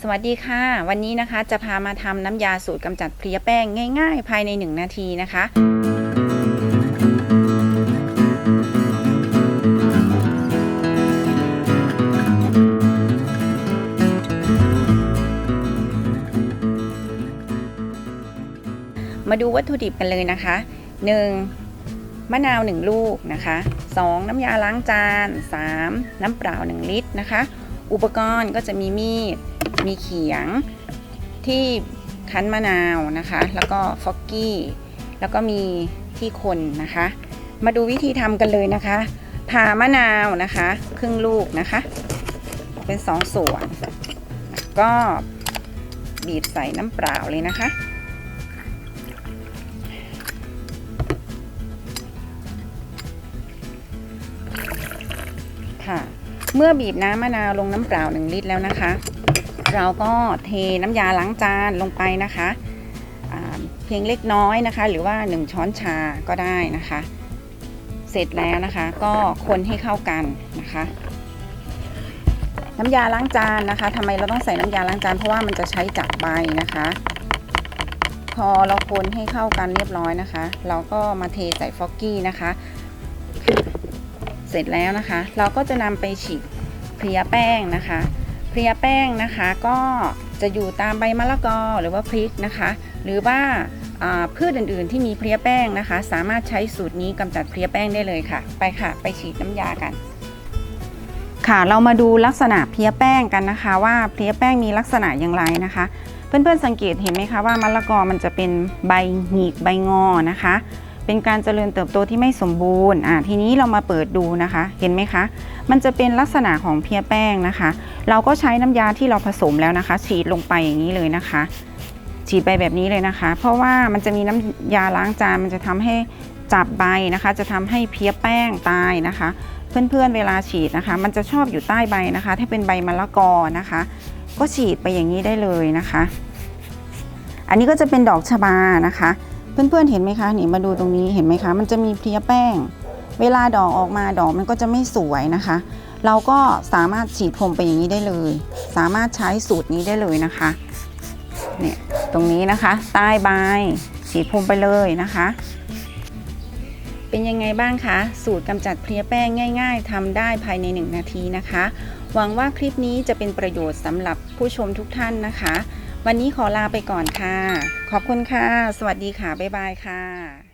สวัสดีค่ะ วันนี้นะคะจะพามาทำน้ำยาสูตรกำจัดเพลียแป้งง่ายๆ ภายใน 1 นาทีนะคะ มาดูวัตถุดิบกันเลยนะคะ 1. มะนาว 1 ลูกนะคะ 2. น้ำยาล้างจาน 3. น้ำเปล่า 1 ลิตรนะคะ อุปกรณ์ก็จะมีมีด มีเขียงที่คั้นมะนาวนะคะ แล้วก็ฟอกกี้ แล้วก็มีที่คนนะคะ มาดูวิธีทำกันเลยนะคะผ่ามะนาวนะคะ ครึ่งลูกนะคะ เป็นสองส่วนก็บีบใส่น้ำเปล่าเลยนะคะ ค่ะ เมื่อบีบน้ำมะนาวลงน้ำเปล่า 1 ลิตรแล้วนะคะ เราก็เทน้ำยาล้างจานลงไปนะคะเพียงเล็กน้อยนะคะ หรือว่า 1 ช้อนชาก็ได้นะคะ เสร็จแล้วนะคะก็คนให้เข้ากันนะคะ น้ำยาล้างจานนะคะทำไมเราต้องใส่น้ำยาล้างจานเพราะว่ามันจะใช้จับใบนะคะ พอเราคนให้เข้ากันเรียบร้อยนะคะ เราก็มาเทใส่ฟอกกี้นะคะ เสร็จแล้วนะคะ เราก็จะนำไปฉีกเพลียแป้งนะคะ เพลียแป้งนะคะก็จะอยู่ตามใบมะละกอหรือว่าพริกนะคะ หรือว่าพืชอื่นๆที่มีเพลียแป้งนะคะ สามารถใช้สูตรนี้กำจัดเพลียแป้งได้เลยค่ะ ไปค่ะ ไปฉีดน้ำยากัน ค่ะเรามาดูลักษณะเพลียแป้งกันนะคะ ว่าเพลียแป้งมีลักษณะอย่างไรนะคะ เพื่อนๆสังเกตเห็นไหมคะว่ามะละกอมันจะเป็นใบหงิกใบงอนะคะ เป็นการเจริญเติบโตที่ไม่สมบูรณ์อ่าทีนี้เรามาเปิดดูนะคะ เห็นไหมคะ มันจะเป็นลักษณะของเพียแป้งนะคะ เราก็ใช้น้ำยาที่เราผสมแล้วนะคะ ฉีดลงไปอย่างนี้เลยนะคะ ฉีดไปแบบนี้เลยนะคะ เพราะว่ามันจะมีน้ำยาล้างจานมันจะทำให้จับใบนะคะ จะทำให้เพียแป้งตายนะคะ เพื่อนๆเวลาฉีดนะคะ มันจะชอบอยู่ใต้ใบนะคะ ถ้าเป็นใบมะละกอนะคะ ก็ฉีดไปอย่างนี้ได้เลยนะคะ อันนี้ก็จะเป็นดอกชบานะคะ เพื่อนๆเห็นไหมคะนี่มาดูตรงนี้เห็นไหมคะ มันจะมีเพลียแป้ง เวลาดอกออกมาดอกมันก็จะไม่สวยนะคะ เราก็สามารถฉีดพรมไปอย่างนี้ได้เลย สามารถใช้สูตรนี้ได้เลยนะคะเนี่ยตรงนี้นะคะ ใต้ใบฉีดพรมไปเลยนะคะ เป็นยังไงบ้างคะ สูตรกำจัดเพลียแป้งง่าย ๆทำได้ภายใน 1 นาทีนะคะ หวังว่าคลิปนี้จะเป็นประโยชน์สำหรับผู้ชมทุกท่านนะคะ วันนี้ขอลาไปก่อนค่ะ ขอบคุณค่ะ สวัสดีค่ะ บ๊ายบายค่ะ